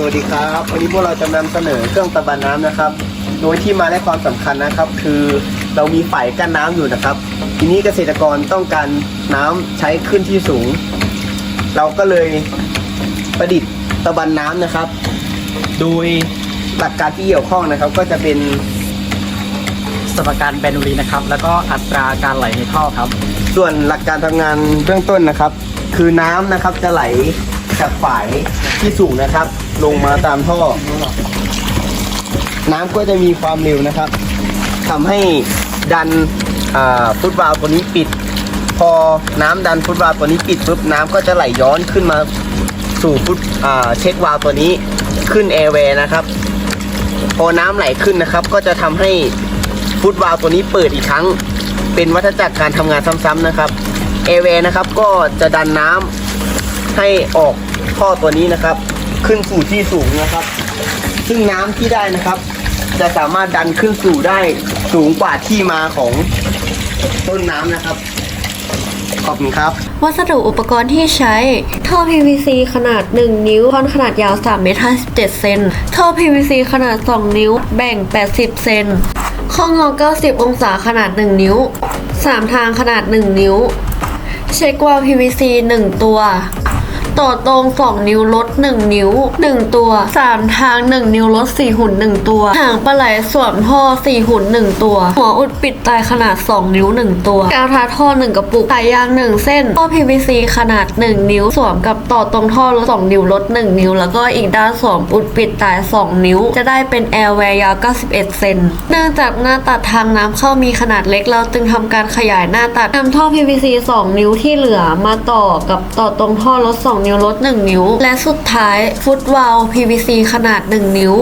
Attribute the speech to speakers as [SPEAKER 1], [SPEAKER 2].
[SPEAKER 1] สวัสดีครับวันนี้พวกเราจะนำเสนอเครื่องตะบันน้ำนะครับ โดยที่มาและความสำคัญนะครับ คือเรามีฝ่ายกั้นน้ำอยู่นะครับ ทีนี้เกษตรกรต้องการน้ำใช้ขึ้นที่สูง เราก็เลยประดิษฐ์ตะบันน้ำนะครับ โดยหลักการที่เกี่ยวข้องนะครับ ก็จะเป็น
[SPEAKER 2] สมการแบนูรีนะครับ แล้วก็อัตราการไหลในท่อครับ
[SPEAKER 1] ส่วนหลักการทำงานเบื้องต้นนะครับ คือน้ำนะครับจะไหล จากฝายที่สูงนะครับ ลงมาตามท่อ น้ำก็จะมีความเร็วนะครับทำให้ดันฟุตวาลตัวนี้ปิด พอน้ำดันฟุตวาลตัวนี้ปิดปุ๊บน้ำก็จะไหลย้อนขึ้นมาสู่ฟุตเช็ควาลตัวนี้ขึ้นแอร์เวย์นะครับ พอน้ำไหลขึ้นนะครับ ก็จะทำให้ฟุตวาลตัวนี้เปิดอีกครั้ง เป็นวัฏจักรการทำงานซ้ำๆนะครับแอร์เวย์นะครับก็จะดันน้ำให้ออก ท่อตัวนี้นะครับ ขึ้นสู่ที่สูงนะครับ ซึ่งน้ำที่ได้นะครับ จะสามารถดันขึ้นสู่ได้สูงกว่าที่มาของต้นน้ำนะครับขอบคุณครับ
[SPEAKER 3] วัสดุอุปกรณ์ที่ใช้ ท่อ PVC ขนาด 1 นิ้วท่อนขนาดยาว3เมตร57เซนท่อ PVC ขนาด 2 นิ้ว แบ่ง 80 เซนข้องอ 90 องศาขนาด 1 นิ้ว 3 ทางขนาด 1 นิ้ว เช็ควาล์ว PVC 1 ตัว ต่อตรง 2 นิ้วลด 1 นิ้ว 1 ตัว 3 ทาง 1 นิ้วลด 4 หุ่น 1 ตัว หางปลาไหลสวมท่อ 4 หุ่น 1 ตัว หัวอุดปิดตายขนาด 2 นิ้ว 1 ตัวกาวทาท่อ 1 กระปุกสายยาง 1 เส้นท่อ PVC ขนาด 1 นิ้วสวมกับต่อตรงท่อลด2นิ้วลด 1 นิ้ว แล้วก็อีกด้านสวมอุดปิดตาย 2 นิ้ว จะได้เป็นแอร์แวร์ยาว 91 เซนเนื่องจากหน้าตัดทางน้ำเข้ามีขนาดเล็กเราจึงทำการขยายหน้าตัดนำท่อ PVC 2 นิ้วที่เหลือมาต่อกับต่อตรงท่อลด 2นิ้วลด 1 นิ้ว และสุดท้ายฟุตวาล PVC ขนาด 1 นิ้ว